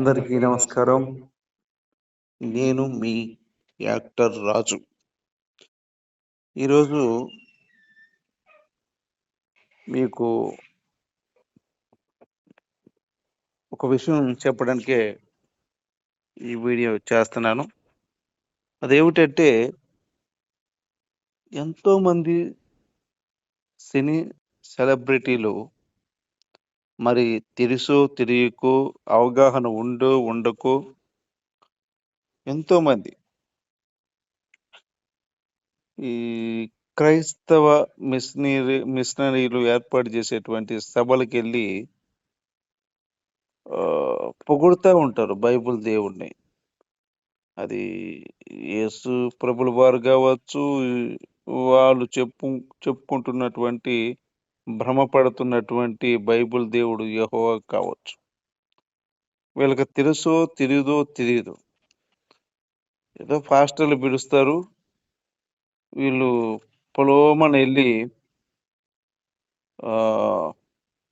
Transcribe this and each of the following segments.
అందరికీ నమస్కారం. నేను మీ యాక్టర్ రాజు. ఈరోజు మీకు ఒక విషయం చెప్పడానికే ఈ వీడియో చేస్తున్నాను. అదేమిటంటే ఎంతోమంది సినీ సెలబ్రిటీలు మరి తెలుసు తెలియకు అవగాహన ఉండు ఉండకు ఎంతోమంది ఈ క్రైస్తవ మిషనరీ మిషనరీలు ఏర్పాటు చేసేటువంటి సభలకు వెళ్ళి పొగుడుతూ ఉంటారు బైబిల్ దేవుణ్ణి. అది యేసు ప్రభుల వారు కావచ్చు వాళ్ళు చెప్పు చెప్పుకుంటున్నటువంటి భ్రమపడుతున్నటువంటి బైబిల్ దేవుడు యహోవా కావచ్చు. వీళ్ళకి తెలుసో తెలియదో తెలియదు ఏదో ఫాస్టర్లు పిలుస్తారు. వీళ్ళు పొలోమని వెళ్ళి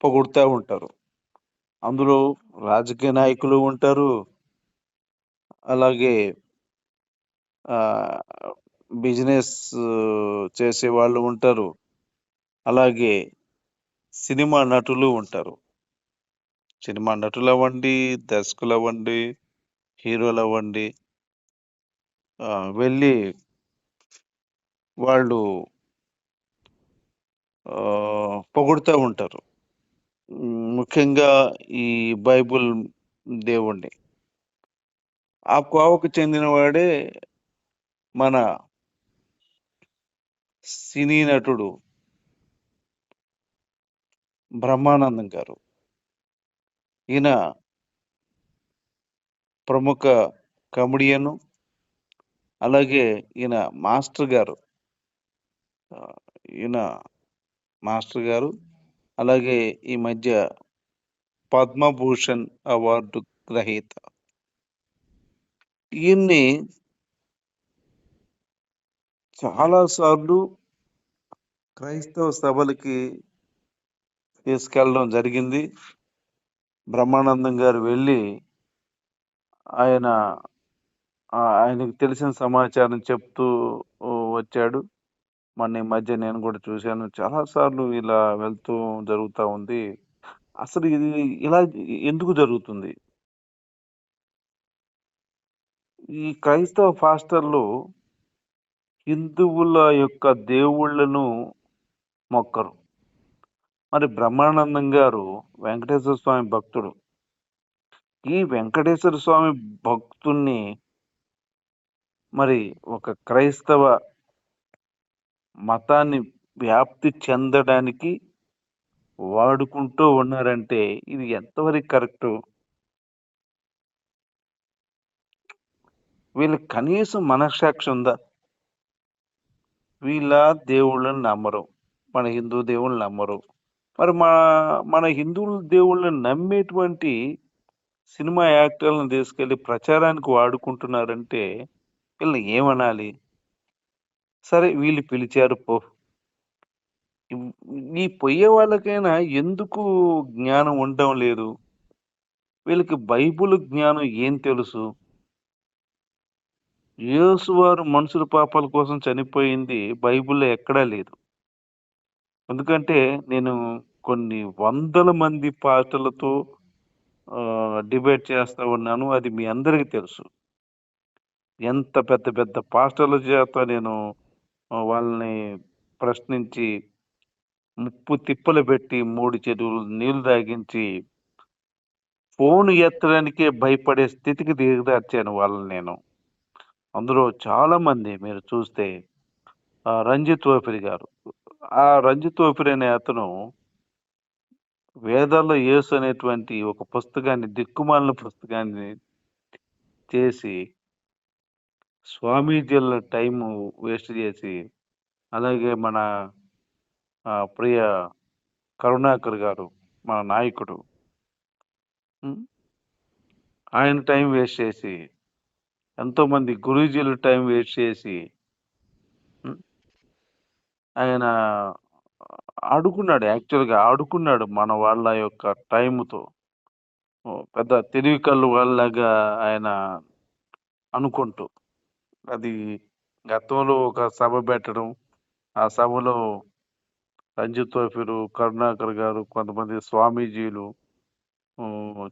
పొగుడుతూ ఉంటారు. అందులో రాజకీయ నాయకులు ఉంటారు. అలాగే ఆ, బిజినెస్ చేసే వాళ్ళు ఉంటారు. అలాగే సినిమా నటులు ఉంటారు. సినిమా నటులు అవ్వండి దర్శకులు అవ్వండి హీరోలు అవ్వండి వెళ్ళి వాళ్ళు పొగుడుతూ ఉంటారు. ముఖ్యంగా ఈ బైబుల్ దేవుణ్ణి. ఆ కోవకు చెందినవాడే మన సినీ నటుడు బ్రహ్మానందం గారు. ఈయన ప్రముఖ కమెడియను అలాగే ఈయన మాస్టర్ గారు ఈయన మాస్టర్ గారు అలాగే ఈ మధ్య పద్మభూషణ్ అవార్డు గ్రహీత. ఈయన్ని చాలా సార్లు క్రైస్తవ సభలకి తీసుకెళ్ళడం జరిగింది. బ్రహ్మానందం గారు వెళ్ళి ఆయన ఆయనకు తెలిసిన సమాచారం చెప్తూ వచ్చాడు. మొన్న ఈ మధ్య నేను కూడా చూశాను. చాలా సార్లు ఇలా వెళ్తూ జరుగుతూ ఉంది. అసలు ఇది ఇలా ఎందుకు జరుగుతుంది? ఈ క్రైస్తవ ఫాస్టర్లు హిందువుల యొక్క దేవుళ్ళను మొక్కరు. మరి బ్రహ్మానందం గారు వెంకటేశ్వర స్వామి భక్తుడు. ఈ వెంకటేశ్వర స్వామి భక్తుణ్ణి మరి ఒక క్రైస్తవ మతాన్ని వ్యాప్తి చెందడానికి వాడుకుంటూ ఉన్నారంటే ఇది ఎంతవరకు కరెక్ట్? వీళ్ళకి కనీసం మనస్సాక్షి ఉందా? వీళ్ళ దేవుళ్ళని నమ్మరు. మన హిందూ దేవుళ్ళని నమ్మరు. మరి మా మన హిందువుల దేవుళ్ళని నమ్మేటువంటి సినిమా యాక్టర్లను తీసుకెళ్ళి ప్రచారానికి వాడుకుంటున్నారంటే వీళ్ళని ఏమనాలి? సరే వీళ్ళు పిలిచారు పో. నీ పొయ్యే వాళ్ళకైనా ఎందుకు జ్ఞానం ఉండడం లేదు? వీళ్ళకి బైబుల్ జ్ఞానం ఏం తెలుసు? యేసు వారు మనుషుల పాపాల కోసం చనిపోయింది బైబిల్లో ఎక్కడా లేదు. ఎందుకంటే నేను కొన్ని వందల మంది పాటలతో డిబేట్ చేస్తూ ఉన్నాను. అది మీ అందరికీ తెలుసు. ఎంత పెద్ద పెద్ద పాస్టర్ల చేత నేను వాళ్ళని ప్రశ్నించి ముప్పు తిప్పలు పెట్టి మూడు చెరువులు నీళ్ళు తాగించి ఫోన్ ఎత్తడానికే భయపడే స్థితికి దిగదార్చాను వాళ్ళని నేను. అందులో చాలామంది మీరు చూస్తే రంజిత్ ఓపిరి గారు ఆ రంజిత్ ఓపిరి అనే అతను వేదాల్లో యేసు అనేటువంటి ఒక పుస్తకాన్ని దిక్కుమాలిన పుస్తకాన్ని చేసి స్వామీజీల టైం వేస్ట్ చేసి అలాగే మన ఆ, ప్రియ కరుణాకర్ గారు మన నాయకుడు ఆయన టైం వేస్ట్ చేసి ఎంతో మంది గురూజీలు టైం వేస్ట్ చేసి ఆయన ఆడుకున్నాడు యాక్చువల్గా ఆడుకున్నాడు మన వాళ్ళ యొక్క టైంతో పెద్ద తెలివి కళ్ళు వాళ్ళగా ఆయన అనుకుంటూ. అది గతంలో ఒక సభ పెట్టడం ఆ సభలో రంజిత్ తోఫీరు కరుణాకర్ గారు కొంతమంది స్వామీజీలు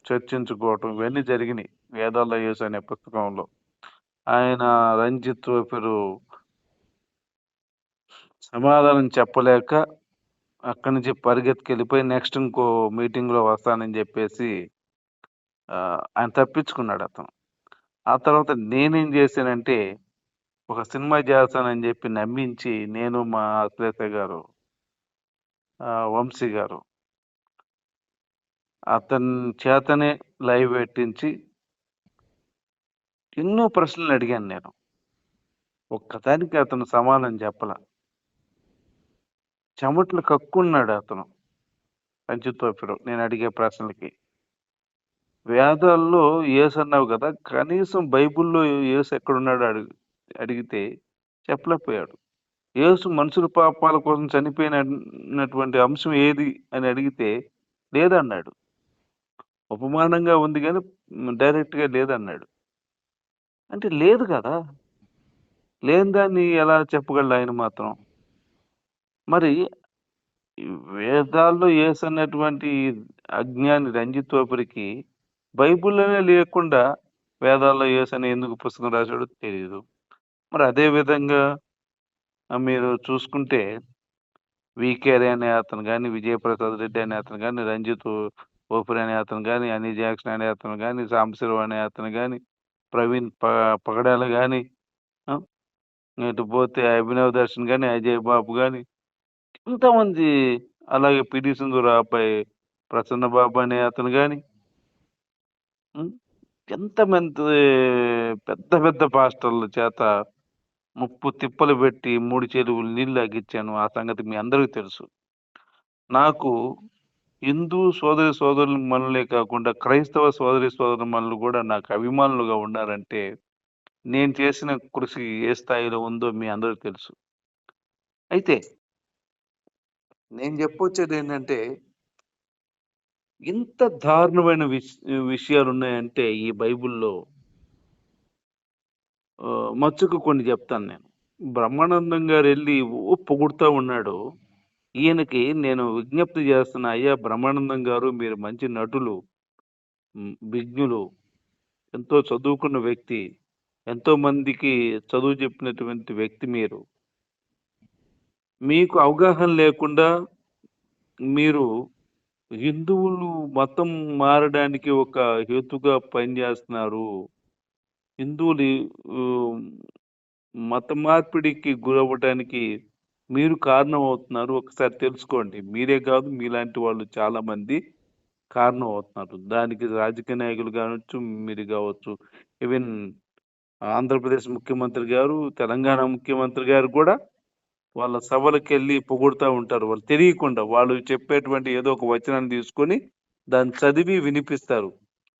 చర్చించుకోవటం ఇవన్నీ జరిగినాయి. వేదాల్లో యేసు అనే పుస్తకంలో. ఆయన రంజిత్ తోఫీరు సమాధానం చెప్పలేక అక్కడి నుంచి పరిగెత్తికి వెళ్ళిపోయి నెక్స్ట్ ఇంకో మీటింగ్లో వస్తానని చెప్పేసి ఆయన తప్పించుకున్నాడు అతను. ఆ తర్వాత నేనేం చేశానంటే ఒక సినిమా చేస్తానని చెప్పి నమ్మించి నేను మా అశ్లేష గారు వంశీ గారు అతని చేతనే లైవ్ పెట్టించి ఎన్నో ప్రశ్నలు అడిగాను నేను. ఒక్కదానికి అతను సమాధానం చెప్పల. చెమట్లు కక్కున్నాడు అతను. పంచుతోపిరు నేను అడిగే ప్రశ్నలకి. వేదాల్లో ఏసు అన్నావు కదా కనీసం బైబిల్లో ఏసు ఎక్కడున్నాడు అడిగి అడిగితే చెప్పలేకపోయాడు. యేసు మనుషుల పాపాల కోసం చనిపోయినటువంటి అంశం ఏది అని అడిగితే లేదన్నాడు. ఉపమానంగా ఉంది కానీ డైరెక్ట్గా లేదన్నాడు. అంటే లేదు కదా. లేని దాన్ని ఎలా చెప్పగలడు ఆయన మాత్రం? మరి వేదాల్లో యేసు అన్నటువంటి అజ్ఞాని రంజిత్ తోపురికి బైబిల్లోనే లేకుండా వేదాల్లో యేసు అని ఎందుకు పుస్తకం రాశాడో తెలియదు మరి అదే విధంగా మీరు చూసుకుంటే వికేరే అనే అతను కానీ విజయప్రసాద్ రెడ్డి అనే అతను కానీ రంజిత్ ఓపురి అనే అతను కానీ అనీ జాక్సన్ అనే అతను కానీ సాంబశివ అనే అతను కానీ ప్రవీణ్ ప పగడాల కానీ ఇటు పోతే అభినవ్ దర్శన్ కానీ అజయ్ బాబు కానీ ఇంతమంది అలాగే పిడి సింధూర అబ్బాయి ప్రసన్న బాబు అనే అతను కానీ ఎంతమంది పెద్ద పెద్ద పాస్టర్ల చేత ముప్పు తిప్పలు పెట్టి మూడు చెరువులు నీళ్ళు అగ్గించాను ఆ సంగతి మీ అందరికీ తెలుసు. నాకు హిందూ సోదరి సోదరుల మనలే కాకుండా క్రైస్తవ సోదరి సోదరుల మనలు కూడా నాకు అభిమానులుగా ఉన్నారంటే నేను చేసిన కృషి ఏ స్థాయిలో ఉందో మీ అందరికీ తెలుసు. అయితే నేను చెప్పొచ్చేది ఏంటంటే ఇంత దారుణమైన విషయాలు ఉన్నాయంటే ఈ బైబిల్లో మచ్చుకు కొన్ని చెప్తాను నేను. బ్రహ్మానందం గారు వెళ్ళి పొగుడుతూ ఉన్నాడు. ఈయనకి నేను విజ్ఞప్తి చేస్తున్నా అయ్యా బ్రహ్మానందం గారు మీరు మంచి నటులు విజ్ఞులు ఎంతో చదువుకున్న వ్యక్తి ఎంతో మందికి చదువు చెప్పినటువంటి వ్యక్తి మీరు. మీకు అవగాహన లేకుండా మీరు హిందువులు మతం మారడానికి ఒక హేతుగా పనిచేస్తున్నారు. హిందువులు మత మార్పిడికి గురవ్వడానికి మీరు కారణం అవుతున్నారు ఒకసారి తెలుసుకోండి. మీరే కాదు మీలాంటి వాళ్ళు చాలామంది కారణం అవుతున్నారు దానికి రాజకీయ నాయకులు కావచ్చు మీరు కావచ్చు ఈవెన్ ఆంధ్రప్రదేశ్ ముఖ్యమంత్రి గారు తెలంగాణ ముఖ్యమంత్రి గారు కూడా వాళ్ళ సభలకు వెళ్ళి పొగుడుతూ ఉంటారు. వాళ్ళు తెలియకుండా వాళ్ళు చెప్పేటువంటి ఏదో ఒక వచనాన్ని తీసుకొని దాన్ని చదివి వినిపిస్తారు.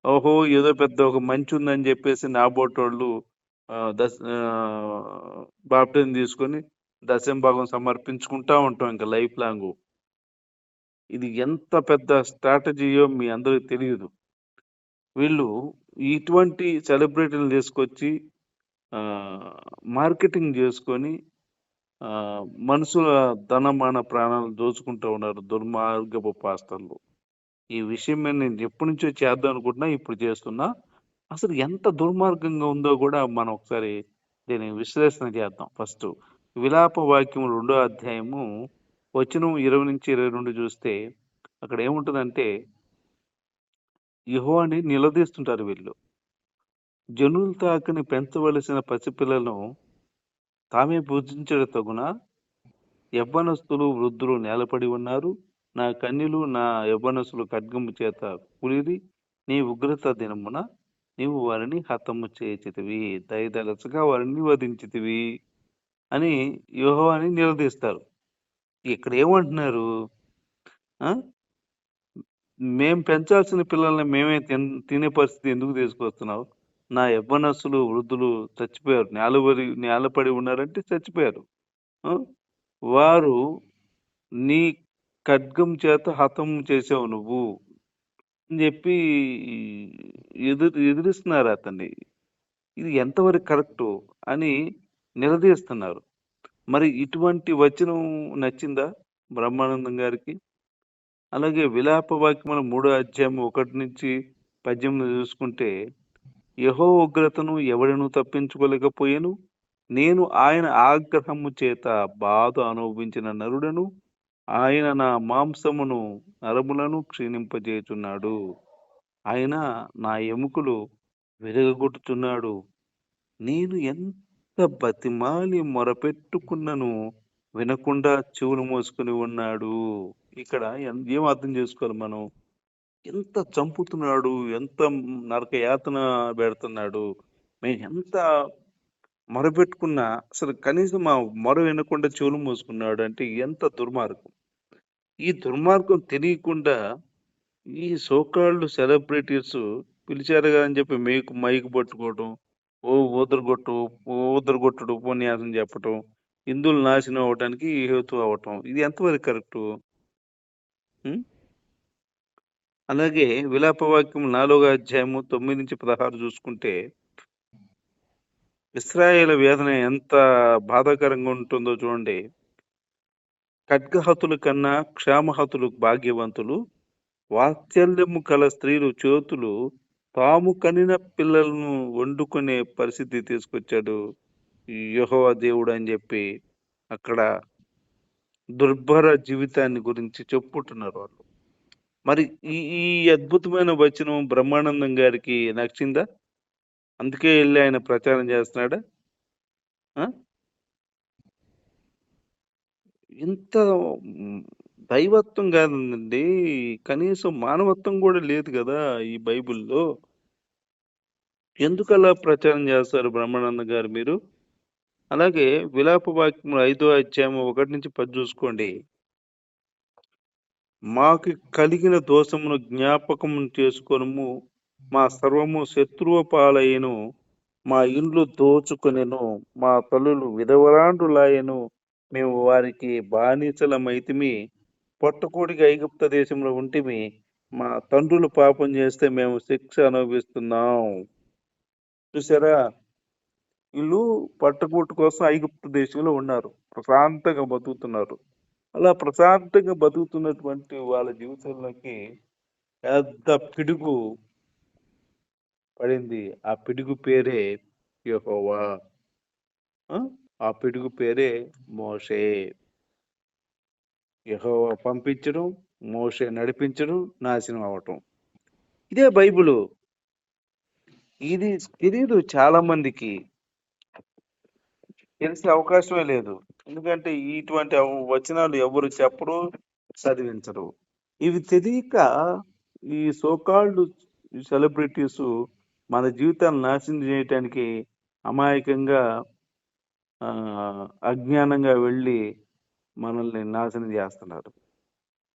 ఓహో ఏదో పెద్ద ఒక మంచి ఉందని చెప్పేసి నాబోటోళ్ళు దశ బాప్టిజం తీసుకొని దశం భాగం సమర్పించుకుంటా ఉంటాం ఇంకా లైఫ్ లాంగ్. ఇది ఎంత పెద్ద స్ట్రాటజీయో మీ అందరికి తెలియదు. వీళ్ళు ఇటువంటి సెలబ్రిటీలు తీసుకొచ్చి మార్కెటింగ్ చేసుకొని మనుషుల ధనమాన ప్రాణాలు దోచుకుంటూ ఉన్నారు దుర్మార్గపు పాస్టర్లు ఈ విషయం నేను ఎప్పటి నుంచో చేద్దాం అనుకుంటున్నా ఇప్పుడు చేస్తున్నా. అసలు ఎంత దుర్మార్గంగా ఉందో కూడా మనం ఒకసారి దీని విశ్లేషణ చేద్దాం. ఫస్ట్ విలాప వాక్యం రెండో అధ్యాయము వచనం ఇరవై నుంచి ఇరవై రెండు చూస్తే అక్కడ ఏముంటుందంటే యెహోవాని నిలదీస్తుంటారు వీళ్ళు. జనులు తాకని పెంచవలసిన పసిపిల్లలను తామే పూజించడ తగున యవ్వనస్తులు వృద్ధులు నేలపడి ఉన్నారు. నా కన్యలు నా యవ్వనస్తులు ఖడ్గము చేత కులిరి నీ ఉగ్రత దినమున నీవు వారిని హతము చేచితివి దయదలచగా వారిని వధించితివి అని యోహోవాని నిలదీస్తారు. ఇక్కడ ఏమంటున్నారు? మేం పెంచాల్సిన పిల్లల్ని మేమే తిన్ తినే పరిస్థితి ఎందుకు తీసుకొస్తున్నావు? నా యవ్వనస్సులు వృద్ధులు చచ్చిపోయారు. నేలబడి నేలపడి ఉన్నారంటే చచ్చిపోయారు. వారు నీ ఖడ్గం చేత హతం చేసావు నువ్వు అని చెప్పి ఎదురు ఎదిరిస్తున్నారు అతన్ని. ఇది ఎంతవరకు కరెక్టు అని నిలదీస్తున్నారు. మరి ఇటువంటి వచనం నచ్చిందా బ్రహ్మానందం గారికి? అలాగే విలాప వాక్యముల మూడో అధ్యాయం ఒకటి నుంచి పద్యములు చూసుకుంటే యహో ఉగ్రతను ఎవడను తప్పించుకోలేకపోయాను? నేను ఆయన ఆగ్రహము చేత బాధ అనుభవించిన నరుడను? ఆయన నా మాంసమును నరములను క్షీణింపజేయుచున్నాడు. ఆయన నా ఎముకలు విరగగొట్టుచున్నాడు. నేను ఎంత బతిమాలి మొరపెట్టుకున్నను వినకుండా చెవులు మోసుకుని ఉన్నాడు. ఇక్కడ ఏం అర్థం చేసుకోవాలి మనం? ఎంత చంపుతున్నాడు ఎంత నరక యాతన పెడుతున్నాడు మేము ఎంత మొరపెట్టుకున్నా అసలు కనీసం మా మొర వినకుండా చెవులు మూసుకున్నాడు అంటే ఎంత దుర్మార్గం. ఈ దుర్మార్గం తెలియకుండా ఈ సోకాళ్ళు సెలబ్రిటీస్ పిలిచారుగా అని చెప్పి మేకు మైక్ పట్టుకోవటం ఓ ఊదరగొట్టు ఊదరగొట్టుడు ఉపన్యాసం చెప్పటం హిందువులు నాశనం అవ్వటానికి హేతు అవ్వటం ఇది ఎంతవరకు కరెక్టు? అలాగే విలాపవాక్యం నాలుగో అధ్యాయము తొమ్మిది నుంచి పదహారు చూసుకుంటే ఇస్రాయేల్ వేదన ఎంత బాధాకరంగా ఉంటుందో చూడండి. ఖడ్గహతుల కన్నా క్షామహతులు భాగ్యవంతులు వాత్సల్యము కల స్త్రీలు చేతులు తాము కనిన పిల్లలను వండుకునే పరిస్థితి తీసుకొచ్చాడు యెహోవా దేవుడు అని చెప్పి అక్కడ దుర్భర జీవితాన్ని గురించి చెప్పుకుంటున్నారు వాళ్ళు. మరి ఈ ఈ అద్భుతమైన వచనం బ్రహ్మానందం గారికి నచ్చిందా? అందుకే వెళ్ళి ఆయన ప్రచారం చేస్తున్నాడా? ఇంత దైవత్వం కాదండి. కనీసం మానవత్వం కూడా లేదు కదా ఈ బైబిల్లో. ఎందుకు అలా ప్రచారం చేస్తారు బ్రహ్మానంద గారు మీరు? అలాగే విలాప వాక్యం ఐదో అధ్యాయం ఒకటి నుంచి పది చూసుకోండి. మాకు కలిగిన దోషమును జ్ఞాపకము చేసుకొనుము. మా సర్వము శత్రువు పాలయ్యను మా ఇండ్లు దోచుకొనెను. మా తల్లులు విధవరాండులాయను మేము వారికి బానిసలమైతిమి. పొట్టకోడిగా ఐగుప్త దేశంలో ఉంటిమి. మా తండ్రులు పాపం చేస్తే మేము శిక్ష అనుభవిస్తున్నాం. చూసారా వీళ్ళు పట్టకూటు కోసం ఐగుప్త దేశంలో ఉన్నారు. ప్రశాంతంగా బతుకుతున్నారు. అలా ప్రశాంతంగా బతుకుతున్నటువంటి వాళ్ళ జీవితంలోకి పెద్ద పిడుగు పడింది. ఆ పిడుగు పేరే యహోవా. ఆ? ఆ పిడుగు పేరే మోషే. యహోవా పంపించడం మోషే నడిపించడం నాశనం అవటం. ఇదే బైబుల్. ఇది తెలియదు చాలా మందికి తెలిసే అవకాశమే లేదు. ఎందుకంటే ఇటువంటి వచనాలు ఎవరు చెప్పరు చదివించరు. ఇవి తెలియక ఈ సోకాళ్ళు సెలబ్రిటీస్ మన జీవితాన్ని నాశనం చేయటానికి అమాయకంగా ఆ, అజ్ఞానంగా వెళ్ళి మనల్ని నాశనం చేస్తున్నారు.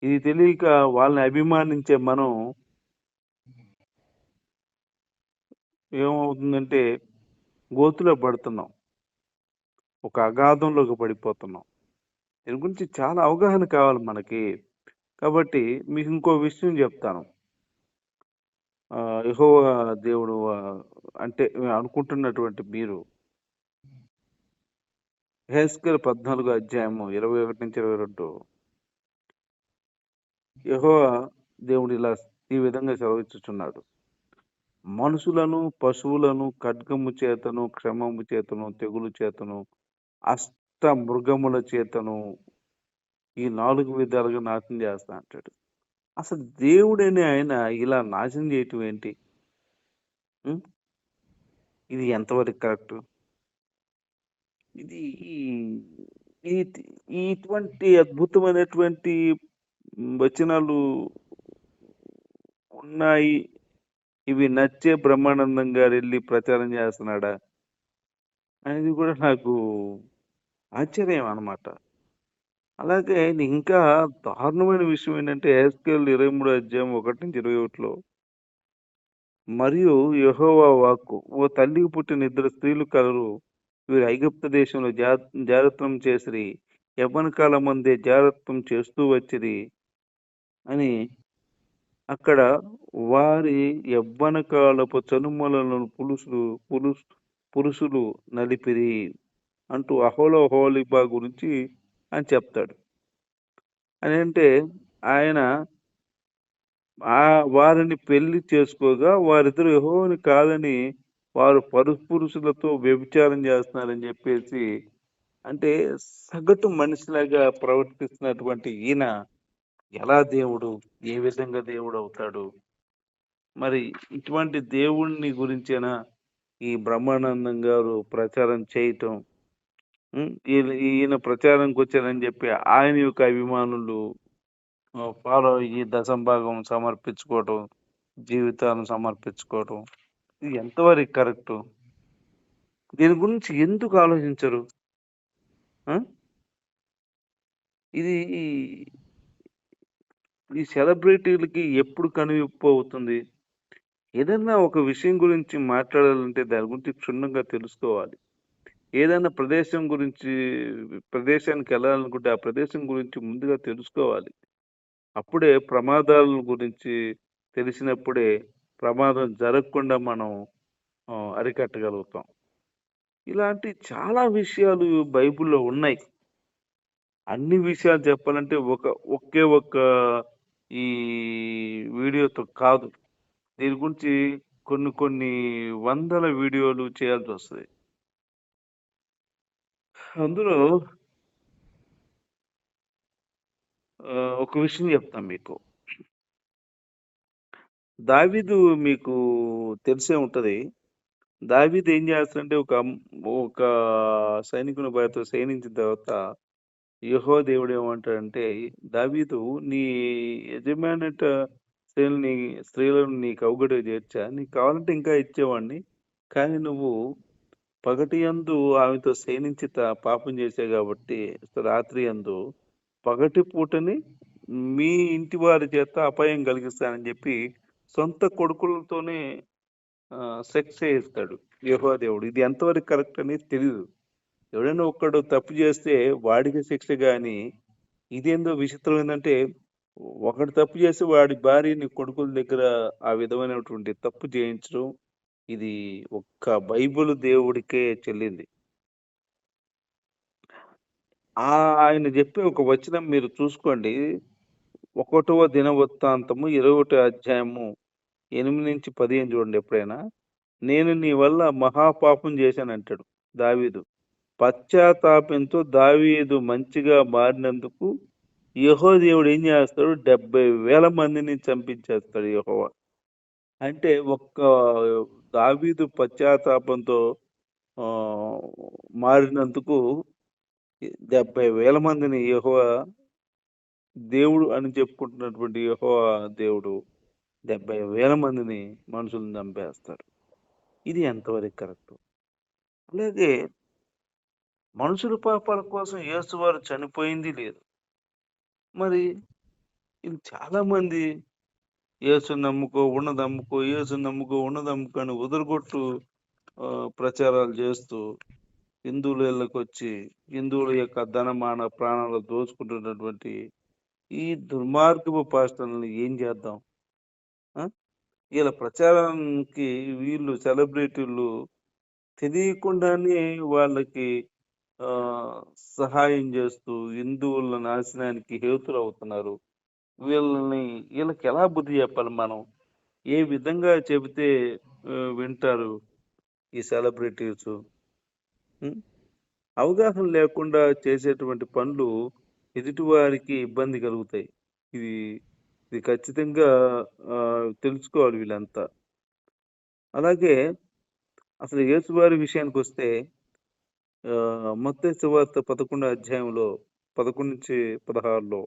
ఇది తెలియక వాళ్ళని అభిమానించే మనం ఏమవుతుందంటే గోతులో పడుతున్నాం. ఒక అగాధంలోకి పడిపోతున్నాం. దీని గురించి చాలా అవగాహన కావాలి మనకి. కాబట్టి మీకు ఇంకో విషయం చెప్తాను. ఆ, దేవుడు అంటే అనుకుంటున్నటువంటి మీరు. హేస్కర్ పద్నాలుగు అధ్యాయము ఇరవై ఒకటి నుంచి ఇరవై రెండు. యహో దేవుడు ఇలా ఈ విధంగా సెలవిచ్చుచున్నాడు. మనుషులను పశువులను ఖడ్గము చేతను క్షమము చేతను తెగులు చేతను అష్ట మృగముల చేతను ఈ నాలుగు విధాలుగా నాశనం చేస్తా అంటాడు. అసలు దేవుడని ఆయన ఇలా నాశనం చేయటం ఏంటి? ఇది ఎంతవరకు కరెక్ట్? ఇది ఇటువంటి అద్భుతమైనటువంటి వచనాలు ఉన్నాయి. ఇవి నచ్చే బ్రహ్మానందం గారు వెళ్ళి ప్రచారం చేస్తున్నాడా? అనేది కూడా నాకు ఆశ్చర్యం అన్నమాట అలాగే ఇంకా దారుణమైన విషయం ఏంటంటే ఏస్కేల్ ఇరవై మూడు అధ్యాయం ఒకటి నుంచి ఇరవై ఒకటిలో మరియు యహోవా వాక్కు ఓ తల్లికి పుట్టిన ఇద్దరు స్త్రీలు కలరు వీరు ఐగుప్త దేశంలో జా జాగ్రత్తం చేసిరి యవ్వన కాలం మందే జాగ్రత్తం చేస్తూ వచ్చిరి అని అక్కడ వారి యవ్వన కాలపు చనుమలను పులుసులు పులుసు పురుషులు నలిపిరి. అంటూ అహోలో హోలిబా గురించి అని చెప్తాడు. అని అంటే ఆయన ఆ వారిని పెళ్ళి చేసుకోగా వారిద్దరు యహోని కాదని వారు పరుపురుషులతో వ్యభిచారం చేస్తున్నారని చెప్పేసి అంటే సగటు మనిషిలాగా ప్రవర్తిస్తున్నటువంటి ఈయన ఎలా దేవుడు? ఏ విధంగా దేవుడు అవుతాడు? మరి ఇటువంటి దేవుణ్ణి గురించేనా ఈ బ్రహ్మానందం గారు ప్రచారం చేయటం ఈయన ఈయన ప్రచారంకి వచ్చారని చెప్పి ఆయన యొక్క అభిమానులు ఫాలో అయ్యి దశంభాగం సమర్పించుకోవటం జీవితాలను సమర్పించుకోవటం ఇది ఎంతవరకు కరెక్ట్ దీని గురించి ఎందుకు ఆలోచించరు? ఇది ఈ- సెలబ్రిటీలకి ఎప్పుడు కనువిప్పు అవుతుంది? ఏదైనా ఒక విషయం గురించి మాట్లాడాలంటే దాని గురించి క్షుణ్ణంగా తెలుసుకోవాలి. ఏదైనా ప్రదేశం గురించి ప్రదేశానికి వెళ్ళాలనుకుంటే ఆ ప్రదేశం గురించి ముందుగా తెలుసుకోవాలి. అప్పుడే ప్రమాదాల గురించి తెలిసినప్పుడే ప్రమాదం జరగకుండా మనం అరికట్టగలుగుతాం. ఇలాంటి చాలా విషయాలు బైబిల్లో ఉన్నాయి. అన్ని విషయాలు చెప్పాలంటే ఒక ఒకే ఒక్క ఈ వీడియోతో కాదు. దీని గురించి కొన్ని కొన్ని వందల వీడియోలు చేయాల్సి వస్తుంది. అందులో ఒక విషయం చెప్తాను మీకు. దావిదు మీకు తెలిసే ఉంటది. దావిదు ఏం చేస్తాడంటే ఒక ఒక సైనికుని భయతో సైనించిన తర్వాత యహో దేవుడు ఏమంటాడంటే దావీదు నీ యజమానట స్త్రీలని స్త్రీలను నీకు కౌగడి చేర్చా. నీకు కావాలంటే ఇంకా ఇచ్చేవాడిని. కానీ నువ్వు పగటి యందు ఆమెతో శయనించి పాపం చేసే కాబట్టి రాత్రి అందు పగటి పూటని మీ ఇంటి వారి చేత అపాయం కలిగిస్తానని చెప్పి సొంత కొడుకులతోనే సెక్స్ చేయిస్తాడు యెహోవా దేవుడు ఇది ఎంతవరకు కరెక్ట్ అనేది తెలియదు ఎవడైనా ఒక్కడు తప్పు చేస్తే వాడికి శిక్ష కానీ ఇదేందో విచిత్రం ఏంటంటే ఒకడు తప్పు చేసి వాడి భార్యని కొడుకుల దగ్గర ఆ విధమైనటువంటి తప్పు చేయించడం ఇది ఒక్క బైబిల్ దేవుడికే చెల్లింది. ఆ ఆయన చెప్పే ఒక వచనం మీరు చూసుకోండి. ఒకటవ దినవృత్తాంతము ఇరవై ఒకటి అధ్యాయము ఎనిమిది నుంచి పదిహేను చూడండి ఎప్పుడైనా. నేను నీ వల్ల మహాపాపం చేశానంటాడు దావీదు. పశ్చాత్తాపంతో దావీదు మంచిగా మారినందుకు యహో దేవుడు ఏం చేస్తాడు? డెబ్బై వేల మందిని చంపించేస్తాడు యహోవా. అంటే ఒక్క దావీదు పశ్చాత్తాపంతో ఆ, మారినందుకు డెబ్బై వేల మందిని యెహోవా దేవుడు అని చెప్పుకుంటున్నటువంటి యెహోవా దేవుడు డెబ్బై వేల మందిని మనుషులను చంపేస్తాడు. ఇది ఎంతవరకు కరెక్ట్? అలాగే మనుషుల పాపాల కోసం యేసువారు చనిపోయింది లేదు. మరి ఇది చాలా ఏసు యేసు నమ్ముకో ఉన్నదమ్ముకో ఏసు యేసు నమ్ముకో ఉన్నదమ్ముకో అని ఉదరగొట్టు ప్రచారాలు చేస్తూ హిందువుల ఇళ్ళకి వచ్చి హిందువుల యొక్క ధనమాన ప్రాణాలు దోచుకుంటున్నటువంటి ఈ దుర్మార్గపు పాస్టర్లను ఏం చేద్దాం ఆ? వీళ్ళ ప్రచారానికి వీళ్ళు సెలబ్రిటీలు తెలియకుండానే వాళ్ళకి ఆ, సహాయం చేస్తూ హిందువుల నాశనానికి హేతులు అవుతున్నారు వీళ్ళని వీళ్ళకి ఎలా బుద్ధి చెప్పాలి మనం? ఏ విధంగా చెబితే వింటారు ఈ సెలబ్రిటీస్? అవగాహన లేకుండా చేసేటువంటి పనులు ఎదుటివారికి ఇబ్బంది కలుగుతాయి. ఇది ఇది ఖచ్చితంగా తెలుసుకోవాలి వీళ్ళంతా. అలాగే అసలు యేసువారి విషయానికి వస్తే మత్తయి సువార్త పదకొండు అధ్యాయంలో పదకొండు నుంచి పదహారులో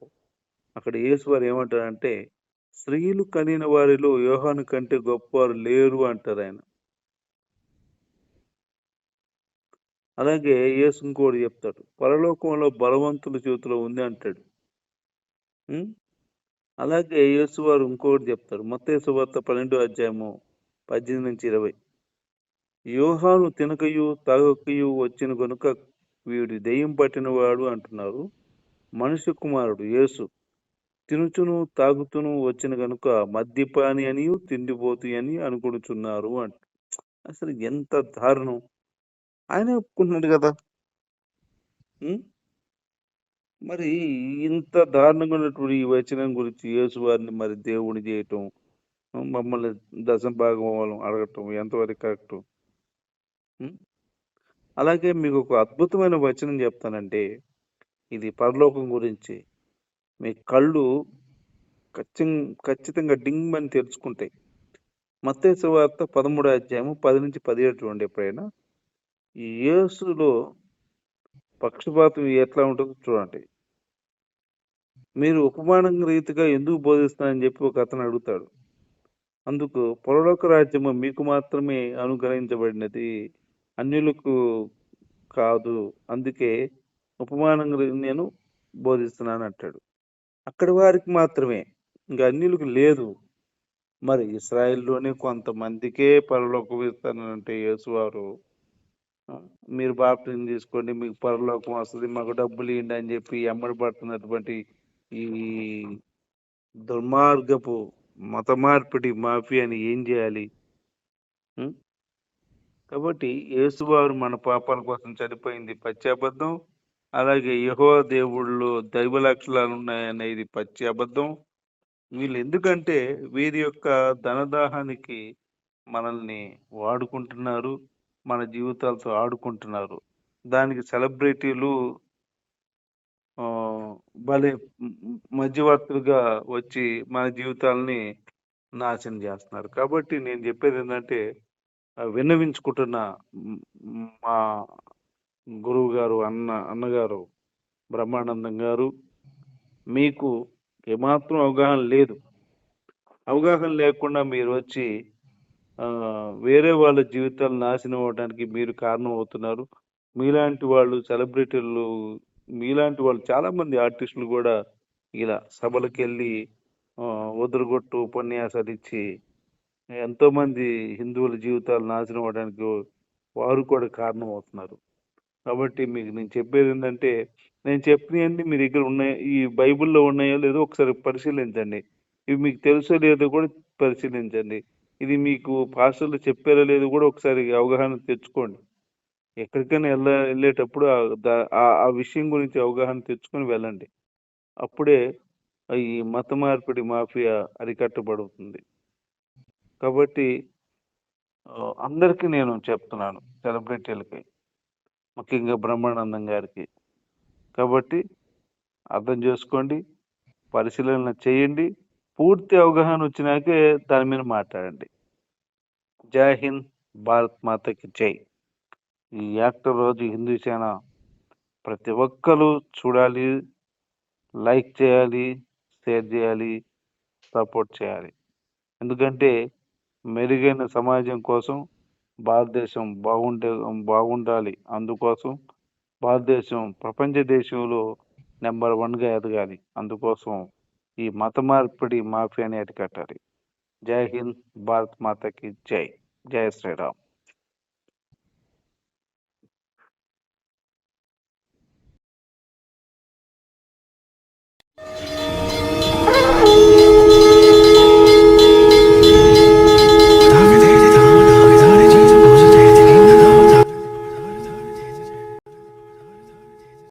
అక్కడ యేసువారు ఏమంటారంటే స్త్రీలు కనిన వారిలో యోహాను కంటే గొప్పవారు లేరు అంటారు ఆయన. అలాగే యేసు ఇంకోటి చెప్తాడు పరలోకంలో బలవంతుల చేతిలో ఉంది అంటాడు. అలాగే యేసువారు ఇంకోటి చెప్తారు మత్తయి వార్త పన్నెండో అధ్యాయము పద్దెనిమిది నుంచి ఇరవై. యోహాను తినకయు తాగకయు వచ్చిన కనుక వీడు దెయ్యం పట్టినవాడు అంటున్నారు మనిషి కుమారుడు యేసు. తినుచును తాగుతును వచ్చిన గనుక మద్యపాని అని తిండిపోతు అని అనుకుంటున్నారు అంట. అసలు ఎంత దారుణం. ఆయన ఒప్పుకుంటున్నాడు కదా. మరి ఇంత దారుణంగా ఉన్నటువంటి ఈ వచనం గురించి యేసు వారిని మరి దేవుని చేయటం మమ్మల్ని దశం భాగం అడగటం ఎంతవరకు కరెక్ట్? అలాగే మీకు ఒక అద్భుతమైన వచనం చెప్తానంటే ఇది పరలోకం గురించి. మీ కళ్ళు ఖచ్చితంగా ఖచ్చితంగా డింగ్ అని తెరుచుకుంటాయి మత్స్య వార్త పదమూడు అధ్యాయము పది నుంచి పదిహేడు చూడండి ఎప్పుడైనా. ఈ యేసులో పక్షపాతం ఎట్లా ఉంటుందో చూడండి. మీరు ఉపమానం రీతిగా ఎందుకు బోధిస్తున్నారని చెప్పి ఒక అతను అడుగుతాడు. అందుకు పొరలోక రాజ్యము మీకు మాత్రమే అనుగ్రహించబడినది అన్యులకు కాదు. అందుకే ఉపమానం నేను బోధిస్తున్నాను అంటాడు. అక్కడి వారికి మాత్రమే. ఇంకా అన్యులకు లేదు. మరి ఇస్రాయిల్లోనే కొంతమందికే పరలోకం ఇస్తానంటే యేసువారు మీరు బాప్టిజం తీసుకోండి మీకు పరలోకం వస్తుంది మాకు డబ్బులు ఇవ్వండి అని చెప్పి ఎమ్మడి పడుతున్నటువంటి ఈ దుర్మార్గపు మత మార్పిడి మాఫియాని ఏం చేయాలి? కాబట్టి యేసువారు మన పాపాల కోసం చనిపోయింది పచ్చి అలాగే యహో దేవుళ్ళు దైవ లక్షణాలు ఉన్నాయనేది పచ్చి అబద్ధం. వీళ్ళు ఎందుకంటే వీరి యొక్క ధనదాహానికి మనల్ని వాడుకుంటున్నారు మన జీవితాలతో ఆడుకుంటున్నారు. దానికి సెలబ్రిటీలు భలే మధ్యవర్తులుగా వచ్చి మన జీవితాలని నాశనం చేస్తున్నారు. కాబట్టి నేను చెప్పేది ఏంటంటే విన్నవించుకుంటున్న మా గురువు గారు అన్న అన్నగారు బ్రహ్మానందం గారు మీకు ఏమాత్రం అవగాహన లేదు. అవగాహన లేకుండా మీరు వచ్చి వేరే వాళ్ళ జీవితాలు నాశనం అవడానికి మీరు కారణం అవుతున్నారు. మీలాంటి వాళ్ళు సెలబ్రిటీలు మీలాంటి వాళ్ళు చాలామంది ఆర్టిస్టులు కూడా ఇలా సభలకు వెళ్ళి ఆ, ఉపన్యాసాలు ఇచ్చి ఎంతోమంది హిందువుల జీవితాలు నాశనం అవడానికి వారు కూడా కారణం అవుతున్నారు. కాబట్టి మీకు నేను చెప్పేది ఏంటంటే నేను చెప్పినవన్నీ మీ దగ్గర ఉన్నాయి ఈ బైబిల్లో ఉన్నాయో లేదో ఒకసారి పరిశీలించండి. ఇవి మీకు తెలుసో లేదో కూడా పరిశీలించండి. ఇది మీకు పాస్టర్లు చెప్పారో లేదో కూడా ఒకసారి అవగాహన తెచ్చుకోండి. ఎక్కడికైనా వెళ్ళ వెళ్ళేటప్పుడు ఆ ఆ విషయం గురించి అవగాహన తెచ్చుకొని వెళ్ళండి. అప్పుడే ఈ మత మార్పిడి మాఫియా అరికట్టబడుతుంది. కాబట్టి అందరికీ నేను చెప్తున్నాను సెలబ్రిటీలకి. ముఖ్యంగా బ్రహ్మానందం గారికి. కాబట్టి అర్థం చేసుకోండి పరిశీలన చేయండి పూర్తి అవగాహన వచ్చినాకే దాని మీద మాట్లాడండి. జై హింద్ భారత్ మాతకి జై. ఈ యాక్టర్ రోజు హిందూ సేన ప్రతి ఒక్కరు చూడాలి లైక్ చేయాలి షేర్ చేయాలి సపోర్ట్ చేయాలి. ఎందుకంటే మెరుగైన సమాజం కోసం భారతదేశం బాగుండే బాగుండాలి. అందుకోసం భారతదేశం ప్రపంచ దేశంలో నెంబర్ వన్గా ఎదగాలి. అందుకోసం ఈ మత మార్పిడి మాఫియాని అరికట్టాలి. జై హింద్ భారత్ మాతకి జై. జై శ్రీరామ్.